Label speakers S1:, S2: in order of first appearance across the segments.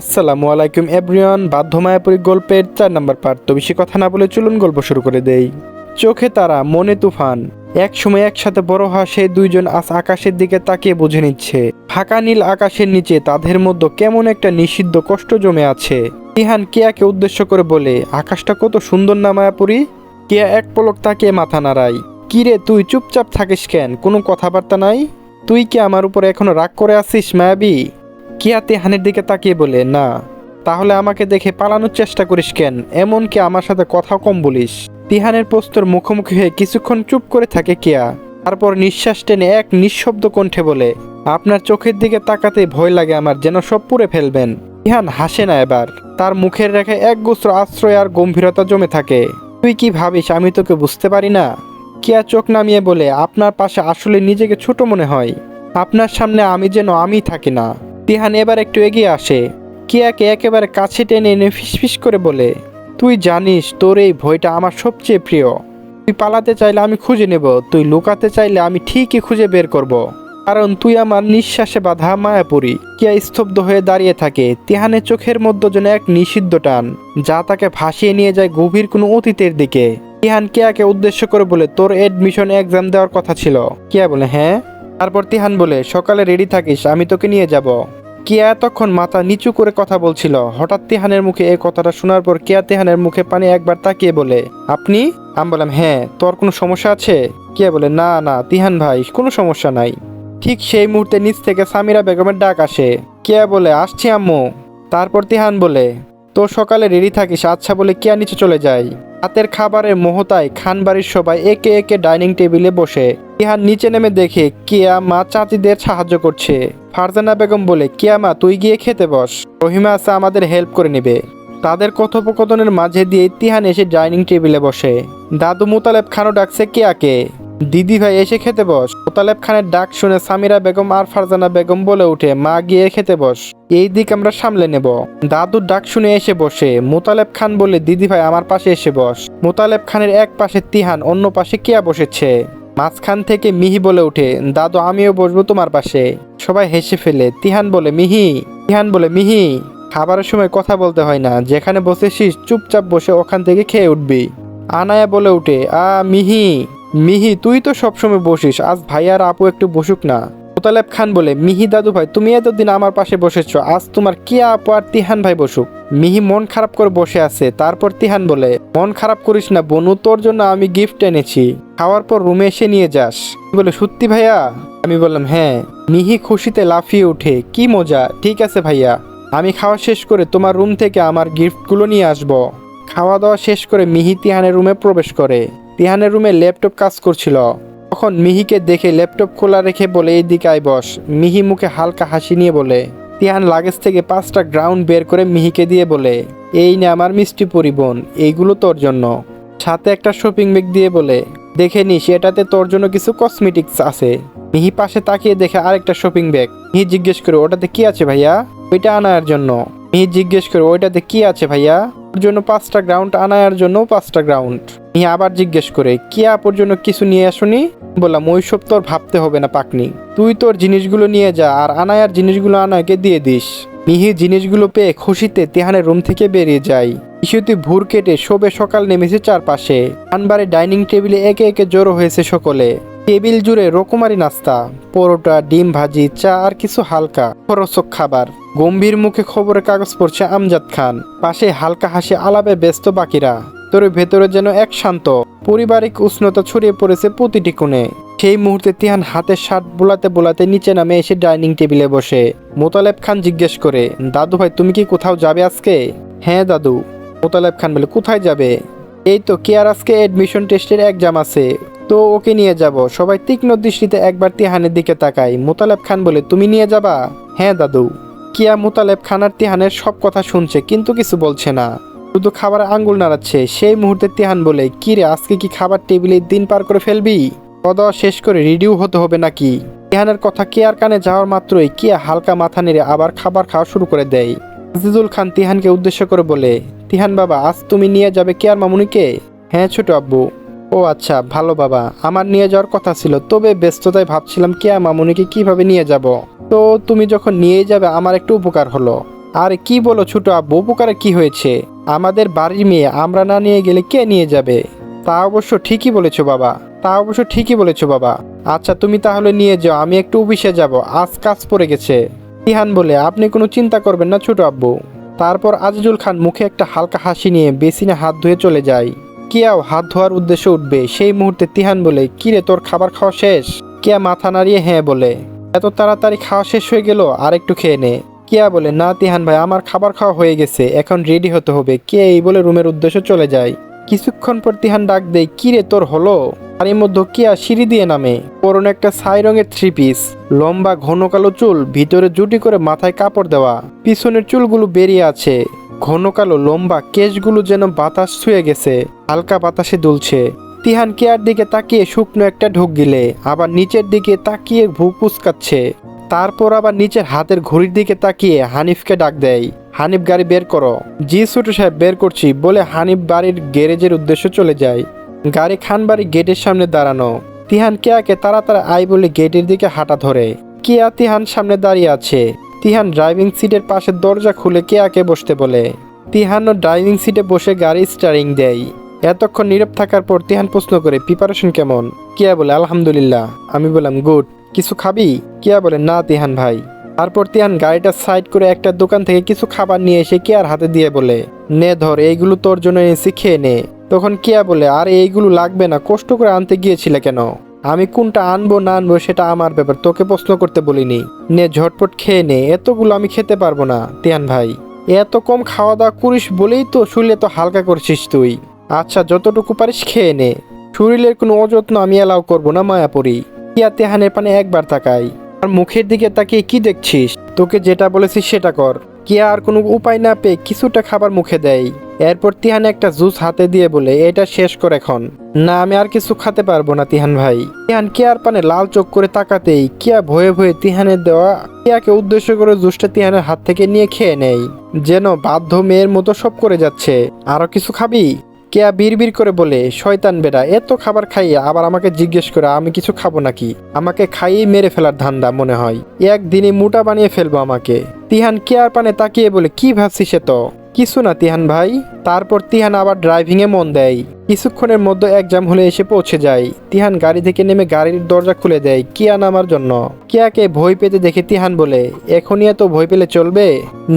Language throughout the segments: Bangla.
S1: আসসালামু আলাইকুম, এভরিওয়ান। বাধ্য মায়াপুরী গল্পের চার নম্বর পার্ট। তো বেশি কথা না বলে চলুন গল্প শুরু করে দেই। চোখে তারা, মনে তুফান। এক সময় একসাথে বড় সেই দুইজন আজ আকাশের দিকে তাকিয়ে বুঝে নিচ্ছে, ফাঁকা নীল আকাশের নিচে তাদের মধ্যে কেমন একটা নিষিদ্ধ কষ্ট জমে আছে। ইহান কেয়াকে উদ্দেশ্য করে বলে, আকাশটা কত সুন্দর না মায়াপুরী? কেয়া এক পলক তাকিয়ে মাথা নাড়াই কিরে তুই, চুপচাপ থাকিস কেন? কোনো কথাবার্তা নাই? তুই কি আমার উপর এখনও রাগ করে আছিস মায়াবী? কিয়া তেহানের দিকে তাকিয়ে বলে, না, তাহলে আমাকে দেখে পালানোর চেষ্টা করিস কেন? এমনকি আমার সাথে কথা কম বলিস। তিহানের প্রস্তর মুখোমুখি হয়ে কিছুক্ষণ চুপ করে থাকে কিয়া। তারপর নিঃশ্বাস টেনে এক নিঃশব্দ কণ্ঠে বলে, আপনার চোখের দিকে তাকাতে ভয় লাগে আমার, যেন সব পুড়ে ফেলবেন। তিহান হাসে না এবার। তার মুখের রেখে এক গোস্র আশ্রয় আর গম্ভীরতা জমে থাকে। তুই কি ভাবিস, আমি তোকে বুঝতে পারি না? কিয়া চোখ নামিয়ে বলে, আপনার পাশে আসলে নিজেকে ছোট মনে হয়। আপনার সামনে আমি যেন আমি থাকি না। তিহান এবার একটু এগিয়ে আসে। কিয়াকে একেবারে কাছে টেনে এনে ফিসফিস করে বলে, তুই জানিস, তোর এই ভয়টা আমার সবচেয়ে প্রিয়। তুই পালাতে চাইলে আমি খুঁজে নেব, তুই লুকাতে চাইলে আমি ঠিকই খুঁজে বের করব। কারণ তুই আমার নিঃশ্বাসে বাধা মায়াপুরি। কিয়া স্তব্ধ হয়ে দাঁড়িয়ে থাকে, তিহানের চোখের মধ্যে যেন এক নিষিদ্ধ টান, যা তাকে ভাসিয়ে নিয়ে যায় গভীর কোনো অতীতের দিকে। তিহান কিয়াকে উদ্দেশ্য করে বলে, তোর এডমিশন এক্সাম দেওয়ার কথা ছিল। কিয়া বলে হ্যাঁ? তারপর তিহান বলে, সকালে রেডি থাকিস, আমি তোকে নিয়ে যাব। কিয়া এতক্ষণ মাথা নিচু করে কথা বলছিল। হঠাৎ তিহানের মুখে এই কথাটা শোনার পর কিয়া তিহানের মুখে পানি একবার তাকিয়ে বলে, আপনি? আমি বললাম হ্যাঁ তোর কোনো সমস্যা আছে? কিয়া বলে, না না, তিহান ভাই, কোনো সমস্যা নাই। ঠিক সেই মুহূর্তে নিচ থেকে সামিরা বেগমের ডাক আসে। কিয়া বলে, আসছি আম্মু। তারপর তিহান বলে তো সকালে রেডি থাকিস আচ্ছা বলে কিয়া নিচে চলে যায়। রাতের খাবারের মোহতায় খানবাড়ির সবাই একে একে ডাইনিং টেবিলে বসে। ইহার নিচে নেমে দেখে, কিয়া মা চাচিদের সাহায্য করছে। ফারজানা বেগম বলে, কিয়া মা, তুই গিয়ে খেতে বস। রহিমা আসা আমাদের হেল্প করে নিবে। তাদের কথোপকথনের মাঝে দিয়ে তিহান এসে ডাইনিং টেবিলে বসে। দাদু মুতালেব খানও ডাকছে কিয়াকে দিদি ভাই এসে খেতে বস। মোতালেব খানের ডাক শুনে সামিরা বেগম আর ফারজানা বেগম বলে উঠে, মা, গিয়ে খেতে বস। এই দিক আমরা সামলে নেব। দাদুর ডাক শুনে এসে বসে। মোতালেব খান বলে, দিদি ভাই, আমার পাশে এসে বস। মোতালেব খানের এক পাশে তিহান, অন্য পাশে কিয়া বসেছে। মাঝখান থেকে মিহি বলে উঠে, দাদু, আমিও বসবো তোমার পাশে। সবাই হেসে ফেলে। তিহান বলে, মিহি। তিহান বলে, মিহি। খাবারের সময় কথা বলতে হয় না। যেখানে বসেছিস, চুপচাপ বসে ওখান থেকে খেয়ে উঠবি। আনায়া বলে উঠে, আ, মিহি। মিহি, তুই তো সবসময় বসিস। আজ ভাই আর আপু একটু বসুক না। মোতালেব খান বলে, মিহি দাদু ভাই, তুমি এতদিন আমার পাশে বসেছো, আজ তোমার কি আপু আর তিহান ভাই বসুক? মিহি মন খারাপ করে বসে আছে, তারপর তিহান বলে, মন খারাপ করিস না বনু, তোর জন্য আমি গিফট এনেছি। খাওয়ার পর রুমে এসে নিয়ে যাস। বলে, সত্যি ভাইয়া? আমি বললাম হ্যাঁ। মিহি খুশিতে লাফিয়ে উঠে কি মজা, ঠিক আছে ভাইয়া। আমি খাওয়া শেষ করে তোমার রুম থেকে আমার গিফটগুলো নিয়ে আসব। খাওয়া দাওয়া শেষ করে মিহি তিহানের রুমে প্রবেশ করে। তিহানের রুমে ল্যাপটপ কাজ করছিল। তখন মিহিকে দেখে ল্যাপটপ খোলা রেখে বলে, এই দিকে আয় বস। মিহি মুখে হালকা হাসি নিয়ে বলে। তিহান লাগেজ থেকে পাঁচটা গ্রাউন্ড বের করে মিহিকে দিয়ে বলে, এই নে আমার মিষ্টি পরিবন এইগুলো তোর জন্য। সাথে একটা শপিং ব্যাগ দিয়ে বলে, দেখে নিস, এটাতে তোর জন্য কিছু কসমেটিক্স আছে। মিহি পাশে তাকিয়ে দেখে আরেকটা শপিং ব্যাগ। মিহি জিজ্ঞেস করে, ওটাতে কি আছে ভাইয়া? ওইটা আনার জন্য। মিহি জিজ্ঞেস করে, ওইটাতে কি আছে ভাইয়া? ওর জন্য পাঁচটা গ্রাউন্ড, আনার জন্য পাঁচটা গ্রাউন্ড। মিহি আবার জিজ্ঞেস করে, কি আপুর জন্য কিছু নিয়ে আসুনি? বললাম, ওইসব তোর ভাবতে হবে না, পাকনি। তুই তোর জিনিসগুলো নিয়ে যা আর আনায়ার জিনিসগুলো আনায়কে দিয়ে দিস। মিহি জিনিসগুলো পেয়ে খুশিতে তেহানের রুম থেকে বেরিয়ে যায়। ইস্যুতে ভুর কেটে শোবে সকাল নেমেছে চারপাশে। আনবারে ডাইনিং টেবিলে একে একে জড়ো হয়েছে সকলে। টেবিল জুড়ে রকমারি নাস্তা, পরোটা, ডিম ভাজি, চা আর কিছু হালকা খরচক খাবার। গম্ভীর মুখে খবরের কাগজ পড়ছে আমজাদ খান। পাশে হালকা হাসি আলাপে ব্যস্ত বাকিরা। তোর ভেতরে যেন এক শান্ত। পারিবারিক উষ্ণতা ছড়িয়ে পড়েছে প্রতিটি কোণে। সেই মুহূর্তে তিহান হাতের শার্ট বোলাতে বোলাতে নিচে নামে এসে ডাইনিং টেবিলে বসে। মোতালেব খান জিজ্ঞেস করে, দাদু ভাই, তুমি কি কোথাও যাবে আজকে? হ্যাঁ দাদু। মোতালেব খান বলে, কোথায় যাবে? এই তো কেয়ার আজকে এডমিশন টেস্টের এক্সাম আছে। তো ওকে নিয়ে যাব। সবাই তীক্ষ্ণ দৃষ্টিতে একবার তিহানের দিকে তাকায়। মোতালেব খান বলে, তুমি নিয়ে যাবা? হ্যাঁ দাদু। কিয়া? মোতালেব খান আর তিহানের সব কথা শুনছে, কিন্তু কিছু বলছে না। শুধু খাবার আঙ্গুল নাড়াচ্ছে। সেই মুহূর্তে তেহান বলে, কি রে, আজকে কি খাবার টেবিলে দিন পার করে ফেলবি? খাওয়া শেষ করে রেডিও হতে হবে নাকি? তেহানের কথা কেয়ার কানে যাওয়ার মাত্রই কিয়া হালকা মাথা নেড়ে আবার খাবার খাওয়া শুরু করে দেয়। আজিজুল খান তিহানকে উদ্দেশ্য করে বলে, তিহান বাবা, আজ তুমি নিয়ে যাবে কেয়ার মামুনিকে? হ্যাঁ ছোট আব্বু। ও আচ্ছা ভালো বাবা, আমার নিয়ে যাওয়ার কথা ছিল, তবে ব্যস্ততায় ভাবছিলাম কেয়া মামুনিকে কীভাবে নিয়ে যাব। তো তুমি যখন নিয়ে যাবে, আমার একটু উপকার হলো। আরে, কি বলো ছোট আব্বু, উপকারে কি হয়েছে? আমাদের বাড়ির মেয়ে আমরা না নিয়ে গেলে কে নিয়ে যাবে? তা অবশ্য ঠিকই বলেছ বাবা। তা অবশ্য ঠিকই বলেছ বাবা। আচ্ছা তুমি তাহলে নিয়ে যাও, আমি একটু অফিসে যাব। আজ কাজ পড়ে গেছে। ইহান বলে, আপনি কোনো চিন্তা করবেন না ছোট আব্বু। তারপর আজিজুল খান মুখে একটা হালকা হাসি নিয়ে বেসিনে হাত ধুয়ে চলে যায়। কিয়াও হাত ধোয়ার উদ্দেশ্যে উঠবে। সেই মুহূর্তে তিহান বলে কিরে তোর খাবার খাওয়া শেষ? কিয়া মাথা নাড়িয়ে হ্যাঁ বলে, এত তাড়াতাড়ি খাওয়া শেষ হয়ে গেল, আর একটু খেয়ে নে। কিয়া বলে, না তিহান ভাই, আমার খাবার খাওয়া হয়ে গেছে, এখন রেডি হতে হবে। কে এই বলে রুমের উদ্দেশ্যে চলে যায়। কিছুক্ষণ পর তিহান ডাক দেয় কিরে তোর হলো? আর এর মধ্যে কিয়া সিঁড়ি দিয়ে নামে। পরনে একটা ছাই রঙের থ্রি পিস লম্বা ঘন কালো চুল, ভিতরে জুটি করে মাথায় কাপড় দেওয়া, পিছনের চুলগুলো বেরিয়ে আছে। ঘন কালো, লম্বা কেশগুলো যেন বাতাস ছুঁয়ে গেছে, হালকা বাতাসে দুলছে। তিহান কেয়ার দিকে তাকিয়ে শুকনো একটা ঢুক গিলে, আবার নিচের দিকে তাকিয়ে ভু কুচকাচ্ছে তারপর আবার নিচের হাতের ঘড়ির দিকে তাকিয়ে হানিফকে ডাক দেয়, হানিফ, গাড়ি বের করো। জি, ছোট সাহেব, বের করছি। বলে হানিফ বাড়ির গ্যারেজের উদ্দেশ্য চলে যায়। গাড়ি খান খানবাড়ি গেটের সামনে দাঁড়ানো। তিহান কেয়াকে তাড়াতাড়ি আই বলে গেটের দিকে হাঁটা ধরে। কেয়া তিহান সামনে দাঁড়িয়ে আছে। তিহান ড্রাইভিং সিটের পাশে দরজা খুলে কেয়াকে বসতে বলে। তিহানও ড্রাইভিং সিটে বসে গাড়ি স্টারিং দেয়। এতক্ষণ নীরব থাকার পর তিহান প্রশ্ন করে, প্রিপারেশন কেমন? কেয়া বলে, আলহামদুলিল্লাহ। আমি বললাম, গুড। কিছু খাবি? কিয়া বলে, না, তিহান ভাই। তারপর তিহান গাড়িটা সাইড করে একটা দোকান থেকে কিছু খাবার নিয়ে এসে কিয়ার হাতে দিয়ে বলে, নে, ধর, এইগুলো তোর জন্য এনেছি, খেয়ে নে। তখন কিয়া বলে, আর এইগুলো লাগবে না, কষ্ট করে আনতে গিয়েছিলে কেন? আমি কোনটা আনব, না আনব, সেটা আমার ব্যাপার, তোকে প্রশ্ন করতে বলিনি। নে, ঝটপট খেয়ে নে, এতগুলো আমি খেতে পারব না তিয়ান ভাই। এত কম খাওয়া দাওয়া করিস বলেই তো শরীরে তো হালকা করছিস তুই। আচ্ছা যতটুকু পারিস খেয়ে নে। শরীরের কোনো অযত্ন আমি এলাও করব না, মায়াপুরি। কিয়া তেহানের পানে একবার তাকাই। আর মুখের দিকে তাকিয়ে কি দেখছিস? তোকে যেটা বলেছিস সেটা কর। কিয়া আর কোনো উপায় না পেয়ে কিছুটা খাবার মুখে দেয়। এরপর তিহান একটা জুস হাতে দিয়ে বলে, এটা শেষ কর এখন। না, আমি আর কিছু খেতে পারব না, তিহান ভাই। তিহান কেয়ার পানে লাল চোখ করে তাকাতেই কিয়া ভয়ে ভয়ে তিহানের দেওয়া কিয়াকে উদ্দেশ্য করে জুসটা তিহানের হাত থেকে নিয়ে খেয়ে নেয়। যেন বাধ্য মেয়ের মতো সব করে যাচ্ছে। আরও কিছু খাবি? কেয়া বিড়বির করে বলে, শয়তান বেড়া এত খাবার খাইয়ে আবার আমাকে জিজ্ঞেস করে আমি কিছু খাব নাকি? আমাকে খাইয়েই মেরে ফেলার ধান্দা মনে হয়। একদিনই মোটা বানিয়ে ফেলব আমাকে। তিহান কেয়ার পানে তাকিয়ে বলে, কি ভাবছিস সে তো কিছু না, তিহান ভাই। তারপর তিহান আবার ড্রাইভিং এ মন দেয়। কিছুক্ষণের মধ্যে এক্সাম হলে এসে পৌঁছে যায়। তিহান গাড়ি থেকে নেমে গাড়ির দরজা খুলে দেয় কিয়া নামার জন্য। কিয়াকে ভয় পেতে দেখে তিহান বলে, এখনই এত ভয় পেলে চলবে?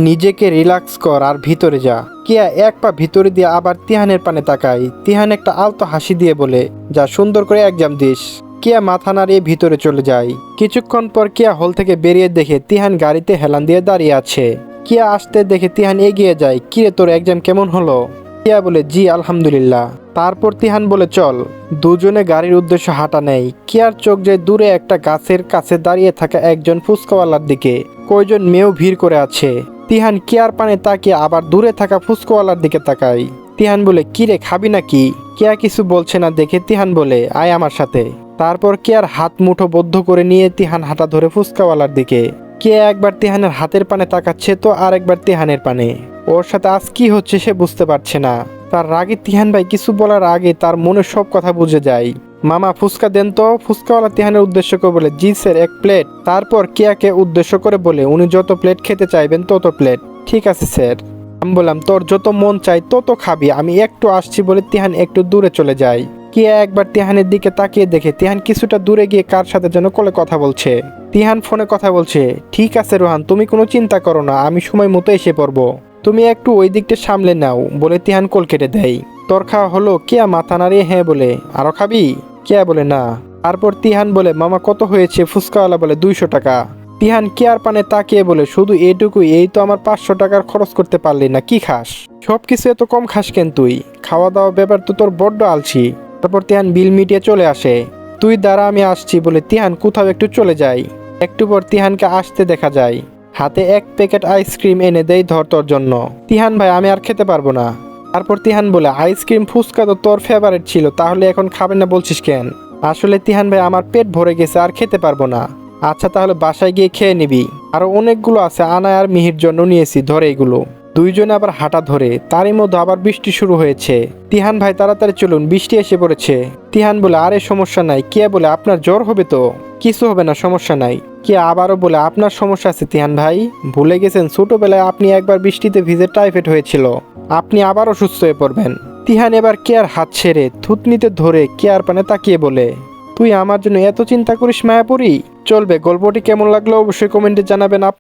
S1: নিজেকে রিল্যাক্স কর আর ভিতরে যা। কিয়া এক পা ভিতরে দিয়ে আবার তিহানের পানে তাকায়। তিহান একটা আলতো হাসি দিয়ে বলে, যা সুন্দর করে এক্সাম দিস। কিয়া মাথা নাড়িয়ে ভিতরে চলে যায়। কিছুক্ষণ পর কিয়া হল থেকে বেরিয়ে দেখে তিহান গাড়িতে হেলান দিয়ে দাঁড়িয়ে আছে। কিয়া আসতে দেখে তিহান এগিয়ে যায়, কিরে তোর এক্সাম কেমন হলো? কিয়া বলে, জি, আলহামদুলিল্লাহ। তারপর তিহান বলে, চল। দুজনে গাড়ির উদ্দেশ্য হাঁটা নেয়। কিয়ার চোখ যায় দূরে একটা গাছের কাছে দাঁড়িয়ে থাকা একজন ফুচকাওয়ালার দিকে। কয়জন মেয়েও ভিড় করে আছে। তিহান কিয়ার পানে তাকিয়ে আবার দূরে থাকা ফুচকাওয়ালার দিকে তাকায়। তিহান বলে, কিরে, খাবি নাকি? কিয়া কিছু বলছে না দেখে তিহান বলে, আয় আমার সাথে। তারপর কিয়ার হাত মুঠো বদ্ধ করে নিয়ে তিহান হাঁটা ধরে ফুচকাওয়ালার দিকে। কে একবার তিহানের হাতের পানে তাকাচ্ছে তো আর একবার তিহানের পানে। ওর সাথে আজ কি হচ্ছে সে বুঝতে পারছে না। তার রাগে তিহান ভাই কিছু বলার আগে তার মনে সব কথা বুঝে যায়। মামা, ফুচকা দেন তো। ফুচকাওয়ালা তিহানের উদ্দেশ্য করে বলে, জি স্যার, এক প্লেট। তারপর কেয়াকে উদ্দেশ্য করে বলে, উনি যত প্লেট খেতে চাইবেন তত প্লেট। ঠিক আছে স্যার। আমি বললাম, তোর যত মন চাই তত খাবি। আমি একটু আসছি বলে তিহান একটু দূরে চলে যায়। কিয়া একবার তিহানের দিকে তাকিয়ে দেখে তিহান কিছুটা দূরে গিয়ে কার সাথে যেন কোলে কথা বলছে। তিহান ফোনে কথা বলছে, ঠিক আছে রোহান, তুমি কোনো চিন্তা করো না, আমি সময় মতো এসে পড়ব। তুমি একটু ওই দিকটা সামলে নাও, বলে তিহান কোল কেটে দেয়। তোর খাওয়া হলো? কেয়া মাথা নাড়িয়ে হ্যাঁ বলে, আরও খাবি? কেয়া বলে, না। তারপর তিহান বলে, মামা, কত হয়েছে? ফুচকাওয়ালা বলে, দুইশো টাকা। তিহান কেয়ার পানে তাকিয়ে বলে, শুধু এইটুকুই এই তো আমার পাঁচশো টাকার খরচ করতে পারলি না, কি খাস? সব কিছু এত কম খাস কেন তুই? খাওয়া দাওয়া ব্যাপার তো তোর বড্ড আলছি তারপর তিহান বিল মিটিয়ে চলে আসে। তুই দ্বারা আমি আসছি, বলে তিহান কোথাও একটু চলে যায়। একটু পর তিহানকে আসতে দেখা যায়। হাতে এক প্যাকেট আইসক্রিম এনে দেয় ধর তোর জন্য। তিহান ভাই, আমি আর খেতে পারব না। তারপর তিহান বলে, আইসক্রিম ফুচকা তো তোর ফেভারিট ছিল, তাহলে এখন খাবেন না বলছিস কেন? আসলে তিহান ভাই, আমার পেট ভরে গেছে, আর খেতে পারব না। আচ্ছা তাহলে বাসায় গিয়ে খেয়ে নিবি। আরও অনেকগুলো আছে, আনায় আর মিহির জন্য নিয়েছি, ধরে এগুলো দুইজনে আবার হাঁটা ধরে তারই মধ্যে আবার বৃষ্টি শুরু হয়েছে। তিহান ভাই তাড়াতাড়ি চলুন, বৃষ্টি এসে পড়েছে। তিহান বলে, আরে, সমস্যা নাই। কে বলে, আপনার জ্বর হবে তো? কিছু হবে না, সমস্যা নাই। কে আবারও বলে, আপনার সমস্যা আছে তিহান ভাই? ভুলে গেছেন, ছোটবেলায় আপনি একবার বৃষ্টিতে ভিজে টাইফয়েড হয়েছিল। আপনি আবার অসুস্থ হয়ে পড়বেন। তিহান এবার কেয়ার হাত ছেড়ে থুতনিতে ধরে কেয়ার পানে তাকিয়ে বলে, তুই আমার জন্য এত চিন্তা করিস, মায়াপুরি? চলবে, গল্পটি কেমন লাগল অবশ্যই কমেন্টে জানাবেন